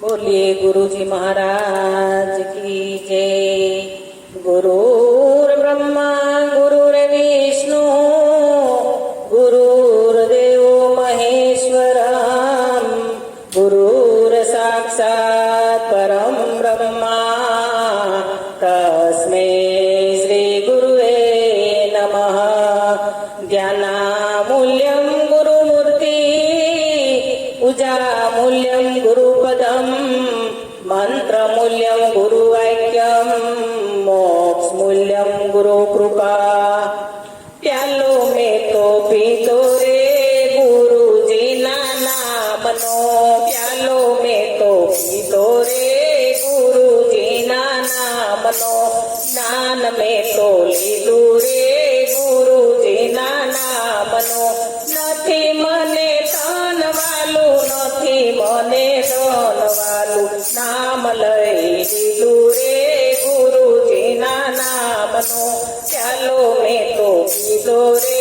બોલીએ ગુરુજી મહારાજ કી જય ગુરુર બ્રહ્મા ગુરુર વિષ્ણુ ગુરુર દેવ મહેશ્વર ગુરુર સાક્ષાત પરમ બ્રહ્મા તસ્મૈ मूल्यं गुरुवाक्यं मोक्षमूल्यं गुरुकृपा प्यालो मे तो पीतो रे गुरुजीना नामनो प्यालो मे तो पीतो रे गुरुजीना नामनो ज्ञान मे तो लीधुरे નામ લઈ લીધું નામનો. ચાલો મેં તો કીધો રે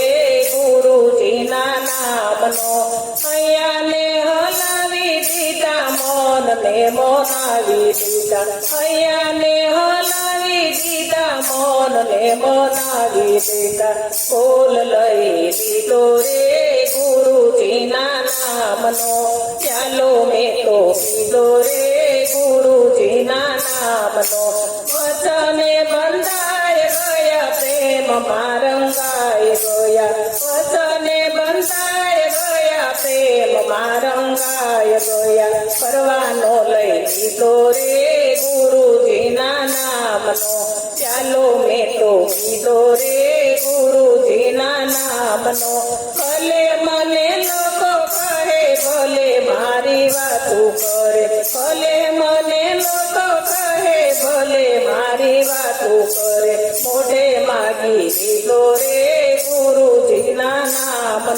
ગુરુજીના નામનો. અહીંયા હલાવી દીધા મન ને મનાવી દીધા. અહીંયા ને હલાવી દીધા મન ને દીધા. કોલ લઈ લીધો રે ગુરુજીના નામનો. ચાલો મેં નામનો વચને બંધાય ગયા, પ્રેમ મારંગાય ગયા. વચને બંધાય ગયા, પ્રેમ મારંગાય ગયા. પરવાનો લઈ લીધો રે ગુરુજીના નામનો. ચાલો મેં તો લીધો રે ગુરુજીના નામનો. ભલે મને લોકો કહે, ભલે મારી વાતું કરે, ભલે મને લીધો રે ગુરુજીના નામનો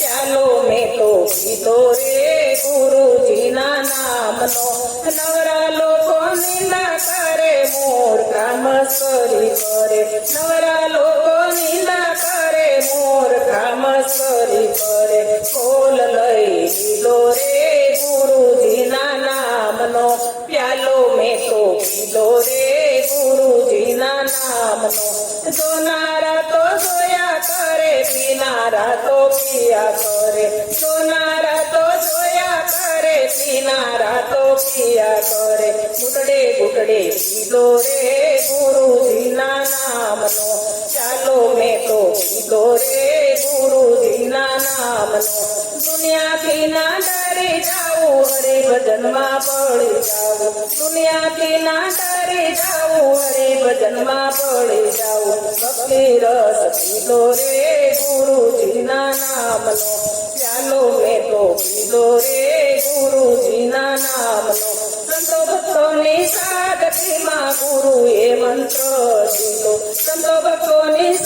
ચાલો મેં તો કીધો રે ગુરુજીના નામનો. નવરા લોકો નિંદા કરે મોર કામ કરી કરે. નવરા લોકો નિંદા કરે મોર કામ કરી કરે. કોલ લઈ લીધો રે ગુરુજીના નામનો. પ્યાલો મેં તો પીધો રે ગુરુજીના નામનો. જોનારા તો જોયા કરે પીનારા તો પિયા કરે. જોનારા તો જોયા કરે પીનારા તો પિયા કરે. ઘૂંટડે ઘૂંટડે પીધો રે ગુરુજીના નામનો. ચાલો મેં તો પીધો રે ગુરુજીના નામનો. દુનિયાથી ના ભજનમાં પડી જાવું દુનિયાથી ના ડરી જાવું હરે ભજનમાં પડી જાવું ભક્તિ રસ પીલો રે ગુરુજીના નામનો. ચાલો મેં તો પીલો રે ગુરુજીના નામનો. સંતો ભક્તોની ગુરુ ગુરુએ મંત્ર દીધો. સંતો ભક્તોની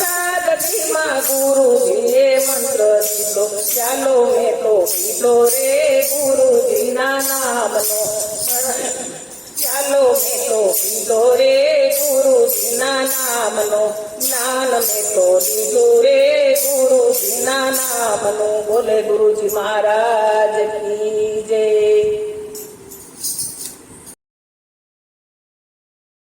ગુરુ ગુરુજીએ મંત્ર દીધો. ચાલો મેં તો નામનો જ્ઞાન મેં તો લીધું રે ગુરુજીના નામનો બોલે ગુરુજી મહારાજ કી જય